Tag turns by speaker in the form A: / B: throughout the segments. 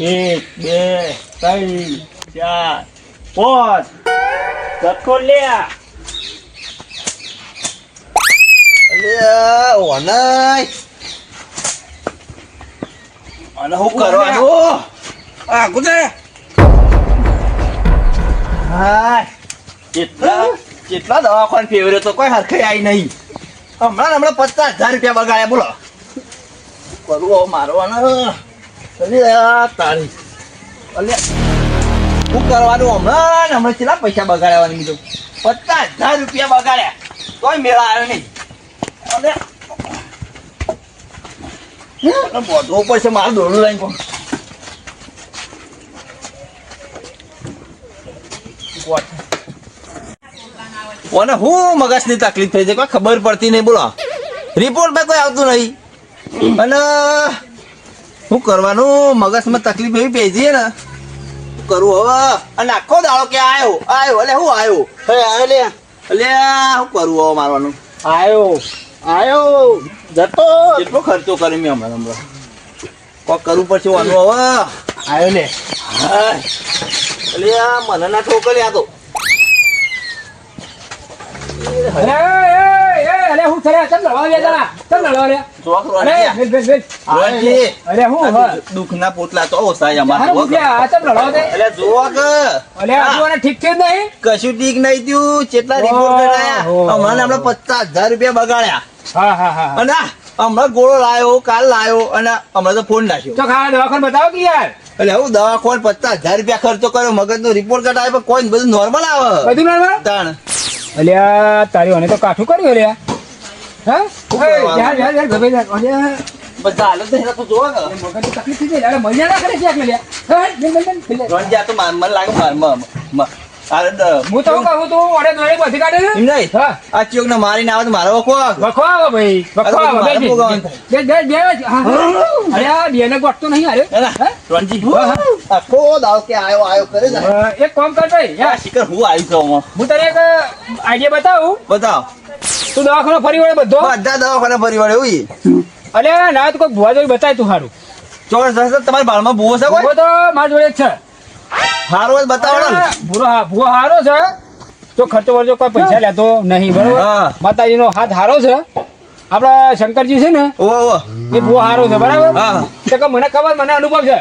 A: એક બે ત્રણ ચાર પાંચ. ધક્કો લે
B: ઓનાય. અને હું કરવાનું? આ ગુજે હાય. કેટલા કેટલા દવાખાન ફેવર્યો તો કોઈ હરખે આવી નહીં. હમણાં હમણાં પચાસ હજાર રૂપિયા બગાડ્યા બોલો. કરવો મારવાનું. અલ્યા તારી અલ્યા શું બગાડ્યા કીધું રૂપિયા બગાડ્યા કોઈ મેળા આવ્યો નહીં અને બોધવું પડશે મારું દોડું લઈને મગજની તકલીફ થઈ છે કોઈ ખબર પડતી નહીં બોલો રિપોર્ટ ભાઈ કોઈ આવતું નહીં અને શું કરવાનું? મગજમાં તકલીફ એવી પેજી ને. કરું હવે. અને આખો દાડો કે આવ્યો આવ્યો એટલે હું આવ્યો
A: હે આયો લે.
B: એટલે શું કરવું હવે મારવાનું?
A: આયો આયો જતો.
B: કેટલો ખર્ચો કર્યો મેં હમણાં હમણાં? કોક કરવું પડશે વાનું હવે.
A: આયો
B: ને. એટલે આ મને ના ઠોકરી આ તો.
C: અરે એ એ અરે હું થયા ચમ લડવા ગયા જરા ચમ લડવા લે. અરે
B: રોંઢિયા.
C: વેલ વેલ વેલ
B: રોંઢી.
C: અરે હું
B: આ
C: હા
B: પોટલા તો ઓછા અમારે
C: હારું
B: જુઓ કે.
C: મૂક્યા, આ ચમ લડવા દે?
B: એટલે જુઓ કે
C: અરે આ ઠીક છે નહીં?
B: કશું ઠીક નહીં થયું. કેટલા રિપોર્ટ કરાયા હમણાં ને પચાસ હજાર રૂપિયા બગાડ્યા.
C: હા હા હા
B: અને હમણાં ગોળો લાયો કાલ લાયો અને હમણાં તો ફોન નાખ્યો.
C: તો ખાવા દવાખાન બતાવો કે યાર?
B: એટલે હું દવાખાને પચાસ હજાર રૂપિયા ખર્ચો કર્યો મગજનો રિપોર્ટ કઢાય પણ કોઈ ને બધું નોર્મલ આવે.
C: બધું નોર્મલ
B: તાણ.
C: અલ્યા તારી ઓને તો કાઠું કર્યું અલ્યા. હા?
B: શું
C: એ,
B: કરવાનું?
C: યાર યાર યાર ગભે યાર અલ્યા
B: બધા હાલત નહીં તો જોવો ને
C: મગજની તકલીફ થઈ જાય. અરે મજા ના કરે ક્યાંક લ્યા હા બેન બેન બેન બેન.
B: રોંઢી તો માર- મને લાગે માર- મ- મ- અરે
C: હું તો કહું તું ઓડે દોડે બધી કાઢે ને
B: નહીં?
C: હા.
B: આ ચિયોક ને મારીને આવે તો મારો વખો
C: વખો આવો ભાઈ વખો આવો. બે બે બે બે હા, હા. અરે આ બેને ગોઠતો નહીં અરે
B: હા. આખો દાવ કે આયો આયો કરે
C: એક કામ કર ભાઈ યાર
B: હું આવી છું
C: હું તને એક આઈડિયા બતાવું.
B: બતાવો.
C: તું દવાખાનો ફરી વળે બધો?
B: બધા દવાખાને ફરી વળે એવું
C: અલે ના તો કોઈ ભુવા જોઈ બતાય તું સારું
B: ચોવીસ વર્ષ તમારા બાળમાં ભૂવો છે કોઈ?
C: તો મારા જોડે છે.
B: હારો જ બતાવો
C: ભૂરો હા ભૂવો હારો છે. તો ખર્ચો વર્ચો કોઈ પૈસા લેતો નહીં બરોબર?
B: હા.
C: માતાજીનો હાથ હારો છે. આપડા શંકરજી છે ને
B: ઓહો.
C: એ ભુવો હારો છે બરાબર?
B: હા.
C: તો કે મને ખબર મને અનુભવ છે.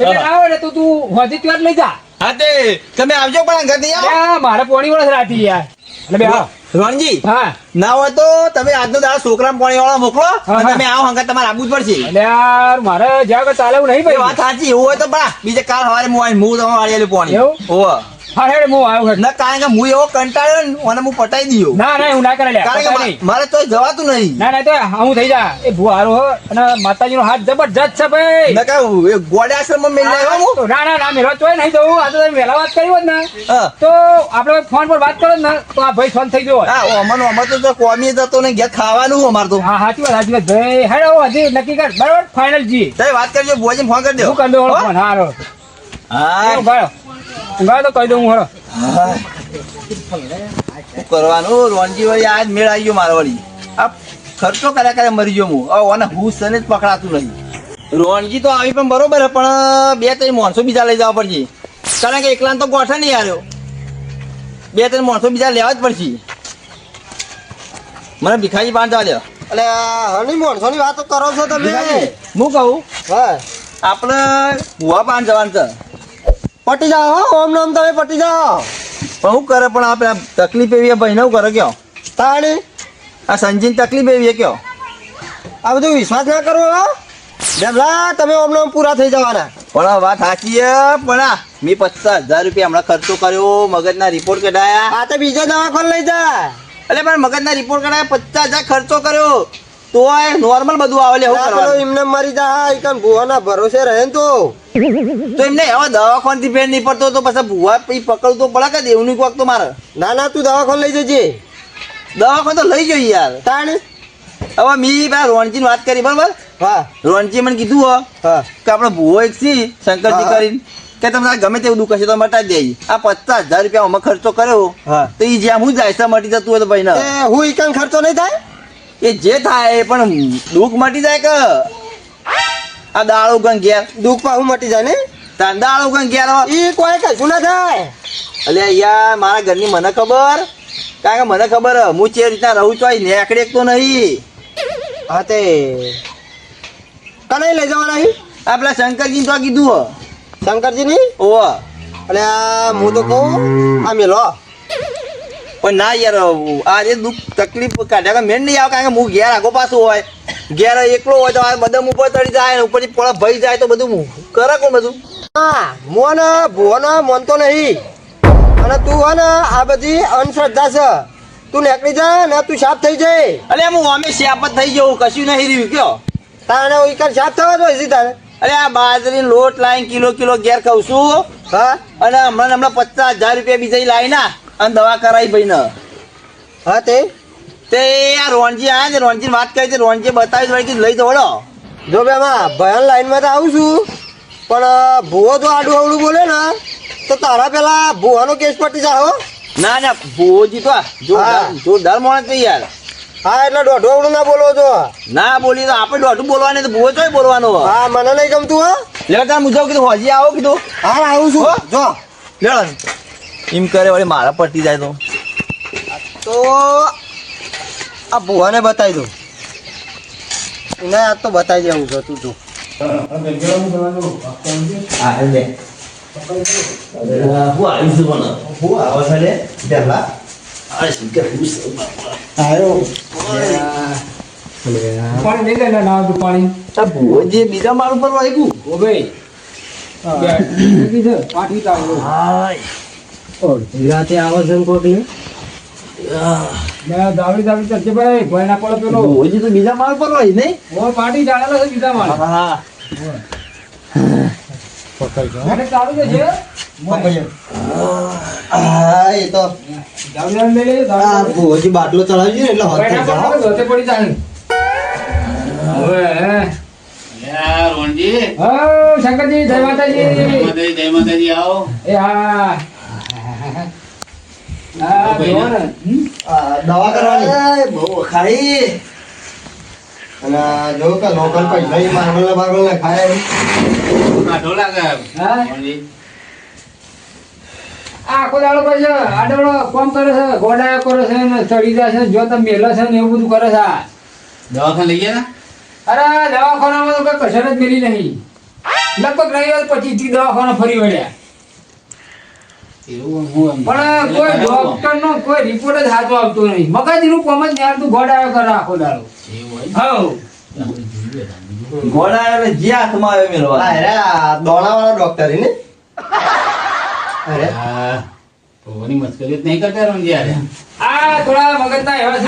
C: એટલે
B: આવે
C: ને તું તું હોતી ત્યાં લઈ જા.
B: હા તે તમે આવજો પણ ઘર નહીં આવો
C: મારે પોણી વળસ રાતી યાર. એટલે બે હા
B: રોણજી
C: હા.
B: ના હોય તો તમે આજનો દાદા છોકરા પાણી વાળા મોકલો અને તમે આવો હંગા તમારે આવવું જ પડશે.
C: યાર મારે જ્યાં ચાલે એવું નહીં
B: ભાઈ વાત સાચી એવું હોય તો બા બીજે કાલ સવારે હું તમારે વાળી પાણી.
C: એવું? હા હેડ હું આવ્યો.
B: ના કારણ કે હું એવો કંટાળ્યો ને અને હું પટાઈ દીધો.
C: ના ના હું ના કરે
B: કારણ કે
C: નહીં.
B: મારે તો જવાતું નહીં.
C: ના ના તો હું થઈ જા. એ ભૂ હારો હો અને માતાજીનો હાથ જબરજસ્ત છે ભાઈ.
B: ના કહું એ ગોડા આશ્રમમાં મેળ લાવ્યો હું?
C: ના ના ના મેરો તોય નહીં જવું આ તો તમે વાત કરી હોત ને. તો આપણે ફોન પર વાત કરો ને તો આ ભાઈ ફોન થઈ ગયો
B: હા અમાર તો કોમી જતો ને ઘેર ખાવાનું અમાર તો.
C: હા સાચી વાત સાચી વાત ભાઈ. હેડ હજી નક્કી કર. બરાબર ફાઇનલ જી.
B: વાત કરજો ફોન કરી દો.
C: હું કરી
B: હો?
C: ફોન હારો.
B: હા.
C: ઉગાડો ઉગાડો તો કહી દઉં હું હરો
B: હા. શું કરવાનું? રોનજી આજ મેળ આવી ગયો મારો વળી. આ ખર્ચો કર્યા કર્યા મરી ગયો હું. હવે ઓને હું જ પકડાતું નહીં રોનજી તો આવી પણ બરોબર પણ બે ત્રણ માણસો બીજા લઈ જવા પડશે. કારણ કે એકલા તો ગોઠા નહીં આવ્યો બે ત્રણ માણસો બીજા લેવા જ પડશે. મને ભીખાજી પાંચ જવા દો.
A: એટલે હની માણસોની વાત કરો છો તમે?
B: હું કહું?
A: હા.
B: આપણે ભુવા પાંચ જવાનું છે.
A: પટી જાઓ હો ઓમ નામ તમે પટી જાઓ.
B: પણ શું કરે પણ આપણે તકલીફ એવી ભાઈ ને કરે કયો?
A: તાણી
B: આ સંજીન તકલીફ એવી કયો?
A: આ બધું વિશ્વાસ ના કરવો હો. તમે ઓમ નામ પૂરા થઈ જવાના.
B: પણ આ વાત સાચી છે પણ આ મેં પચાસ હજાર રૂપિયા હમણાં ખર્ચો કર્યો મગજના રિપોર્ટ કઢાયા.
A: આ તો બીજા દવાખાને લઈ જા
B: એટલે પણ મગજના રિપોર્ટ કઢાયા પચાસ હજાર ખર્ચો કર્યો. તો નોર્મલ બધું આવે લે
A: હું
B: કરવાનું?
A: એમને મરી જા ઈકન ભુવાના ભરોસે રહે તો.
B: તો એમને હવે દવાખાનથી ફેર નહીં પડતો તો પછી ભૂવા પછી પકડતો પડે કે દેવની કોક તો મારે?
A: ના ના તું દવાખાન લઈ જજે.
B: દવાખાન તો લઈ જઈએ યાર.
A: તાણ?
B: હવે મી પેલા રોણજી વાત કરી બરાબર?
A: હા.
B: રોણજી મને કીધું હો
A: હા.
B: કે આપણે ભૂવો એક સી શંકરજી. કરીને કે તમને ગમે તેવું દુઃખ હશે તો મટાડી દે. આ પચાસ હજાર રૂપિયા અમે ખર્ચો કર્યો તો એ જ્યાં હું જાય છે મટી જતું હોય તો ભાઈ ના.
A: એ હું ઈકન ખર્ચો નહીં થાય?
B: એ જે થાય એ પણ દુઃખ મટી જાય કે? આ દાળ ઉગણ ઘેર.
A: દુઃખ પાછું મટી જાય ને?
B: તાર દાળ ઉગણ ઘેર
A: એ કોઈ કશું ના થાય.
B: એટલે યાર મારા ઘરની મને ખબર? કારણ કે મને ખબર હે, જે રીતના રહું છું આ નેકડે તો નહીં.
A: હા તે. કને લઈ જવાના અહીં
B: આ પેલા શંકરજી તો કીધું
A: શંકરજી ની ઓહ. આ હું તો કહું આ મેલો.
B: પણ ના યાર આ જે દુઃખ તકલીફ કાઢ્યા કે મેન નહીં આવે કારણ કે હું ઘેર આગો પાછું હોય. ઘેર એકલો હોય તો આ બદામ ઉપર ચડી જાય ઉપરથી પોળા ભઈ જાય તો બધું હું કરે કોણ બધું?
A: હા મોન ભુવન માનતો નહીં. અને તું હો ને આ બધી અંધશ્રદ્ધા છે. તું નીકળી જા ને તું સાફ થઈ જાય.
B: અરે હું અમે શ્યાપત થઈ જવું કશું નહીં રહ્યું કયો?
A: તારે ઈકર સાફ થવા દો હજી તારે.
B: અરે આ બાજરી લોટ લાઈન કિલો કિલો ઘેર ખાઉં છું.
A: હા.
B: અને હમણાં હમણાં પચાસ હજાર રૂપિયા બીજા લાવી ના અને દવા કરાવી ભાઈ ને
A: હા તે?
B: તે આ રોણજી આયા ને રોણજી વાત કરી છે રોણજી બતાવી દો કીધું લઈ દોડો
A: જો બે માં ભયાન લાઈનમાં તો આવું છું. પણ ભૂવો તો આડું અવડું બોલે ને તો તારા પેલા ભૂવાનો કેસ પટી જા હો.
B: ના ના ભૂવોજી તો જોરદાર માણસ છે યાર.
A: હા એટલે દોઢું અવડું ના બોલો છો.
B: ના બોલી તો આપણે દોઢું બોલવાનું તો ભૂવો તો બોલવાનો
A: હા મને નહીં ગમતું હા.
B: લેવા તાર મુજબ કીધું હોજી આવો કીધું.
A: હા આવું છું? જો.
B: લેવા એમ કરે વળી મારા પટી જાય તો.
A: તો આ ભૂવાને બતાવી દો એને આજ તો બતાવી દેવું છે તું જો.
B: આ બીજા મારું પર વાગ્યું
A: રાતે આવો છે
C: મેં દાવડી દાવડી કરજે ભાઈ કોઈ ના પડે પેલો
B: ભુવોજી તો બીજા માળ પર હોય નહીં?
C: ઓ પાટી ચાલેલો છે બીજા માળ.
B: હા
C: મને ચાલુ તો છે
A: હા એ તો. ભૂવોજી બાટલો ચડાવી છે એટલે થઈ
C: પડે
A: જાય.
C: હવે હે. શંકરજી જય માતાજી
D: જય માતાજી, આવો.
C: એ હા.
A: દવા કરવાની.
B: બહુ ખાઈ
A: અને જો કે લોકલ પૈસા માર્બલ બાર્બલ ને ખાય
D: કાઢો લાગે
C: આ આખો દાડો કરે છે આડોળો કોમ કરે છે ગોડા કરે છે ને ચડી જાય છે જો તમે મેલો છે ને એવું બધું કરે છે.
D: દવાખાને લઈ ગયા
C: અરે દવાખાનામાં તો કઈ કસર જ મેલી નહીં. લગભગ રવિવાર પછી થી દવાખાના ફરી વળ્યા. પણ કોઈ ડોક્ટર નો કોઈ રિપોર્ટ જ સાચો આવતો નહીં. મગજનું કોમ જ કરે આખો દાડો. હવ.
B: ઘોડા જે હાથમાં આવ્યો મેળવા
A: અરે આ ડોક્ટર ને? અરે.
D: હા, ભગવાનની મસ્કરી નહીં કરતા યાર.
C: આ થોડા મગજ ના એવા છે.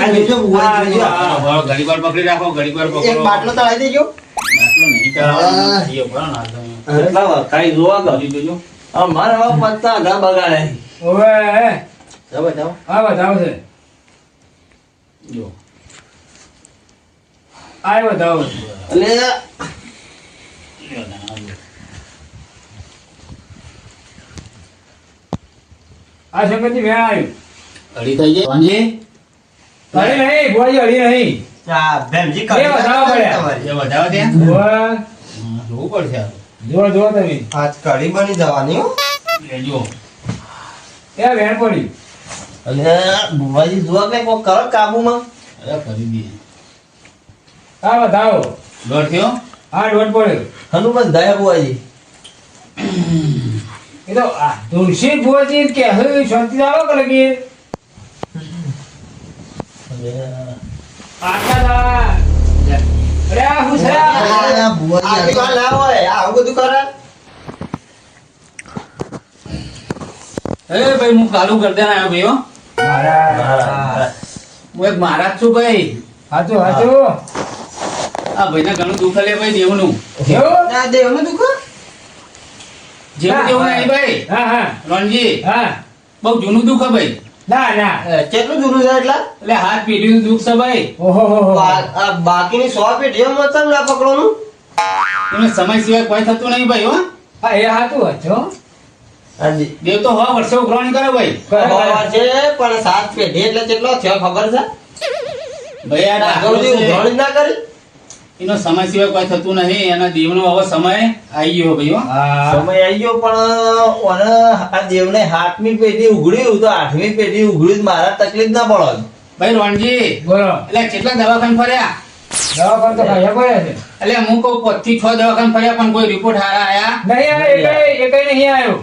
D: વાર પકડી રાખો ઘડીક વાર પકડો.
A: એક બાટલો દેજો.
D: બાટલો નહીં ચડાવવાનો.
A: હા.
D: જીઓ ભરો ને
B: એટલા વખાઈ જોવા
D: જોજો, જોજો.
B: બાપ પત્તા ના બગાડે.
C: ઓવે
B: જાવ જાઓ
C: હા બતાવો છે.
D: જો.
C: આ બતાવો
B: એટલે
D: આ
C: શંકરજી વેણ આવ્યું
D: અડી થઈ જાય. વાંજી?
C: અડી નહીં ભુવાજી અડી નહીં.
A: આ ભેમજી
C: બે વધાવા પડ્યા.
D: એ વધાવો ત્યાં? જોવું પડશે આ તો.
C: જો જો તમે.
A: આજ કઢી બની જવાની હો.
D: લેજો.
C: એ વેણ પડી.
B: એટલે ભુવાજી જોવા કે કોઈ કરો કાબુમાં.
D: અરે, કરી દે
C: આ બતાવો.
D: દોઢ થયો?
C: હા દોઢ પડ્યો.
B: હનુમાન દયા ભુવાજી.
C: એ તો આ તુલસી ભુવાજી કે હવે શાંતિ આવો કે લગી આટલા
D: ભાઈ હું કાલું આવ્યો ભાઈ હો. હું એક મહારાજ છું ભાઈ.
C: હાચું હાચું.
D: આ ભાઈને ઘણું દુઃખ લે ભાઈ દેવનું.
A: દેવનું દુઃખ
D: જેવું નહીં ભાઈ.
C: હા હા.
D: રણજી
C: હા.
D: બહુ જૂનું દુઃખ ભાઈ.
C: ના ના.
A: કેટલું જૂનું છે એટલા?
D: એટલે હાથ પેઢીનું દુઃખ છે ભાઈ.
C: ઓહો
A: બાકીની સો પેઢીઓ મતલબ ના પકડવાનું?
D: એમને સમય સિવાય કોઈ થતું નહીં ભાઈ હો.
C: હા એ હાચું હજો
A: હાજી.
D: દેવ તો હવા વર્ષે ઉઘરાણી કરે ભાઈ.
A: છે પણ સાત પેઢી એટલે કેટલો થયો ખબર છે?
D: ભાઈ આ
A: ઉઘરાણી જ ના કરી?
D: એનો સમય સિવાય કોઈ થતું નહીં એના દેવનો હવે સમય આવી ગયો ભાઈ
B: સમય આવી ગયો પણ ઓને આ દેવને સાતમી પેઢી ઉઘડ્યું તો આઠમી પેઢી ઉઘડ્યું મારા તકલીફ ના પડે.
D: ભાઈ રોણજી
C: બોલો.
D: એટલે કેટલા દવાખાને ફર્યા?
C: દવાખાને તો ખાયા પડ્યા છે
D: એટલે હું કહું પચીસ છ દવાખાને ફર્યા પણ કોઈ રિપોર્ટ હારા આયા?
C: નહીં એકેય- એકેય નહીં આવ્યો.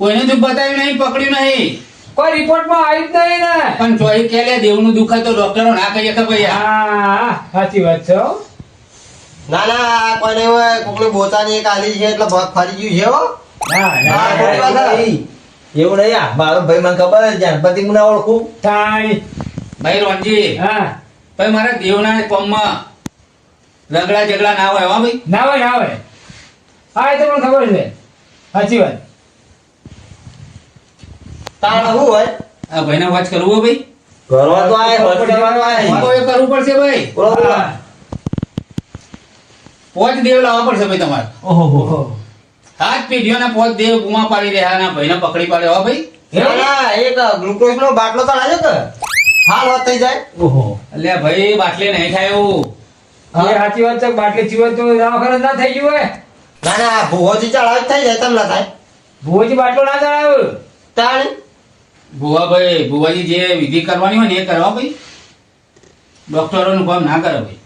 D: કોઈને દુઃખ બતાવ્યું નહીં પકડ્યું નહીં.
C: કોઈ રિપોર્ટમાં આવ્યું જ નહીં ને.
D: પણ જોઈ કે લે દેવનું દુઃખ તો ડોક્ટરો ના કહીએ તો ભાઈ
C: હા સાચી વાત છે
A: ના ના આ કોઈને હોય કોકની બોતાની એક આલી છે એટલે ભગ ફરી ગયું છે હો.
C: ના ના.
B: એવું નહીં આ મારો ભાઈ મને ખબર જ ગણપતિ મને ઓળખું.
C: થાય
D: ભાઈ રોણજી
C: હા.
D: ભાઈ મારા દેવના પગમાં રગડા ઝઘડા ના હોય હા ભાઈ.
C: ના હોય ના હોય. હા એ તો મને ખબર છે. સાચી વાત.
A: તાણ શું હોય?
D: આ ભાઈને watch કરવું ભાઈ?
B: કરવા તો આય હોસ્પિટલમાં તો આય.
D: તો એ કરવું પડશે ભાઈ.
B: બોલો, બોલો.
C: હા.
D: પોચ દેવ લાવવા પડશે ભાઈ તમારે.
B: ઓહો.
D: હાથ પેઢીઓના પોચ દેવ ગુમા પાડી રહ્યા ના ભાઈને પકડી પાડે હો ભાઈ?
A: ના ના એક ગ્લુકોઝ નો બાટલો તો લાજો કે હાલ વાત થઈ જાય.
B: ઓહો.
D: એટલે ભાઈ બાટલે નહીં થાય એવું.
C: એ સાચી વાત છે બાટલી જીવત તો દવાખાને ના થઈ ગયું હોય.
A: ના ના ભૂહોજી ચડાવ થઈ જાય તમને ના થાય.
C: ભુવોજી બાટલો ના ચડાવ્યો
A: તાણ?
D: ભુવા ભાઈ ભુવાજી જે વિધિ કરવાની હોય ને એ કરવા ભાઈ. ડોક્ટરોનું કામ ના કરે ભાઈ.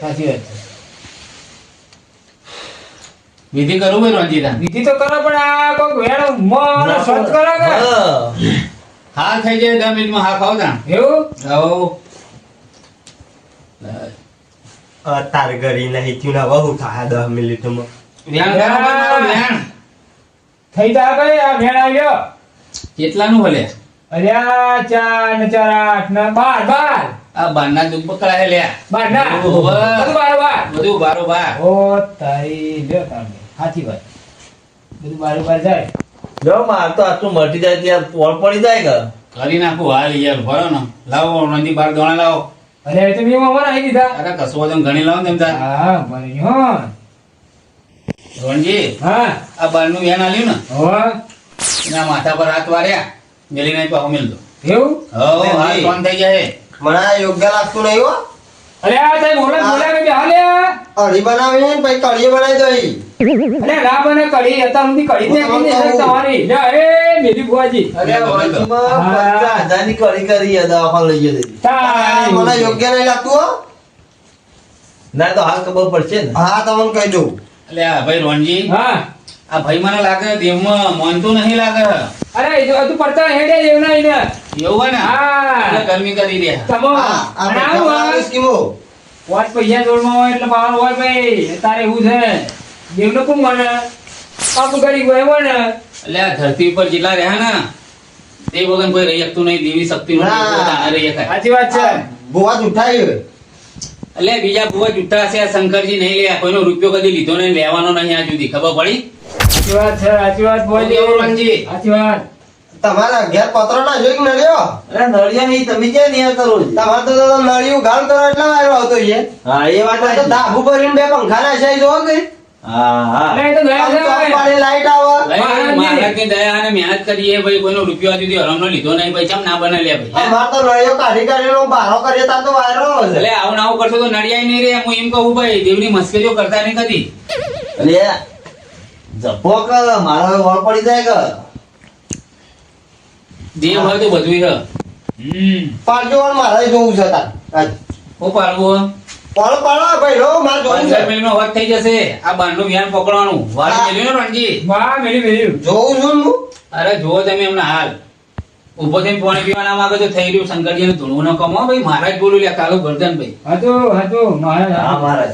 C: સાચી વાત છે.
D: વિધિ કરવું ભાઈ રણજીતા
C: વિધિ તો કરો પણ આ કોક વેણ મોં અને સ્વચ્છ કરો કે?
B: હા.
D: થઈ જાય દસ મિનિટમાં હા ખાવ તા
C: એવું?
D: હવ
A: તાર ઘરી નહીં તું ના વહુ થા દસ મિનિટમાં.
D: વ્યાણ કરો ભાઈ મારો વ્યાણ
C: થઈ જા ભાઈ આ વેણ આવ્યો.
D: કેટલાનું ભલે?
C: અલ્યા ચાર ને ચાર આઠ ને બાર બાર.
D: આ બારના દુઃખ પકડાય લ્યા.
C: બાર બધું બાર બાર
D: બધું બારો બાર
C: ઓ તારી લ્યો તારી. સાચી વાત. બધું બાર બાર જાય.
B: જો માર તો આટલું મટી જાય ત્યાં પોળ પડી જાય કે?
D: કરી નાખું હાલ યાર ભરો ને. લાવો નદી બાર દોણા લાવો.
C: અરે એ તો મેં આવી દીધા.
D: અરે કશું વજન ઘણી લાવો ને તેમ તાર.
C: હા બરી હો
D: રણજી
C: હા.
D: આ બારનું વ્યાન આલ્યું ને?
C: હો
D: એના માથા પર હાથ વાર્યા. મેલી નહીં પાછો મેલતો
C: એવું
D: હવ હાથ કોણ થઈ જાય
A: મને યોગ્ય લાગતું નહીં હો.
C: અરે આ તે મોલા મોલા કે હાલે?
A: અડી બનાવી ને પછી કઢી બનાવી દો
C: અરે રા બને કઢી હતા સુધી કઢી નાખી દીધી તમારી જા એ મેલી બુઆજી
B: અરે. વચમાં પચાસ હજારની કડી કરી હતા દવાખાને લઈ જતી
A: મને યોગ્ય નહીં લાગતું હો.
B: ના તો હાલ ખબર પડશે ને.
A: હા તમને કહી દઉં.
D: એટલે ભાઈ રોનજી.
C: હા.
D: આ ભાઈ મને લાગે દેવમાં માનતું નહીં લાગે.
C: અરે જો તું પડતા હેડે જેવું ના.
D: એવું ને?
C: હા.
D: એટલે ગરમી કરી દે
C: તમો આવું.
A: સ્કીમો.
C: પાંચ પૈસા જોડમાં હોય એટલે બહાર હોય ભાઈ. તારે એવું છે. દેવનો કોણ મને પાપ કરી ગયો એવો ને.
D: એટલે આ ધરતી ઉપર જેટલા રહ્યા ને તે વગર કોઈ રહી શકતું નહીં દેવી શક્તિ નું. રહી શકાય.
C: સાચી વાત છે.
A: ભૂવા જ ઉઠાઈ
D: એટલે બીજા ભૂવા જુઠ્ઠા છે શંકરજી નહીં લે કોઈનો રૂપિયો કદી લીધો નહીં લેવાનો નહીં આ જુદી. ખબર પડી?
C: સાચી વાત છે સાચી વાત બોલી
D: રણજી?
C: સાચી વાત
A: તમારા ઘેર પત્રો ના જોઈ કે
B: અરે નળિયા નહીં તમે ક્યાં નિહાળ કરો
A: તમારે તો નળિયું ગાળ કરો એટલે વાયરો આવતો છે.
B: હા એ વાત
A: તો ધાબુ ભરીને બે પંખા ના છે જો કે?
B: હા હા.
C: અરે એ તો ગયા
A: આમ
C: છે
A: ચોક
C: ભાઈ.
A: પાડી લાઈટ આવે.
D: ભાઈ,
C: મહારાજજી.
D: મહારાજની દયા અને મહેનત કરીએ ભાઈ કોઈનો રૂપિયો આ સુધી હરામનો લીધો નહીં ભાઈ ચમ ના બને લે ભાઈ હે?
A: તો નળિયો કાઢી કાઢીને બારો કરીએ તો વાયરો આવે
D: એટલે આવું ને આવું કરશો તો નડિયાય નહીં રે હું એમ કહું ભાઈ દેવની મસ્કરીઓ કરતા નહીં કદી.
B: અરે જબ્બો કર મારા હવે વળ પડી જાય કર.
D: દેવ હોય તો બધું
C: હમ.
A: પાડજો વાળ મારે જોવું છે તાર.
D: હું પાડવું
A: પાડો પાડો ભાઈ લો મારે જોવું છે.
D: મિનિટનો વખત થઈ જશે. આ બાંધનું વ્યાન પકડવાનું. વાળી
A: હા.
D: મેલ્યું ને રણજી?
C: વાહ મેલી મેલ્યું.
A: જોઉં છું હું?
D: અરે જોવો તમે એમના હાલ. ઊભો થઈને પાણી પીવાના માંગે તો થઈ રહ્યું. શંકરજી ને ધૂણવું ન કમો ભાઈ મહારાજ બોલું લે કાલો ગરદન ભાઈ.
C: હતું હતું મહારાજ
B: હા મહારાજ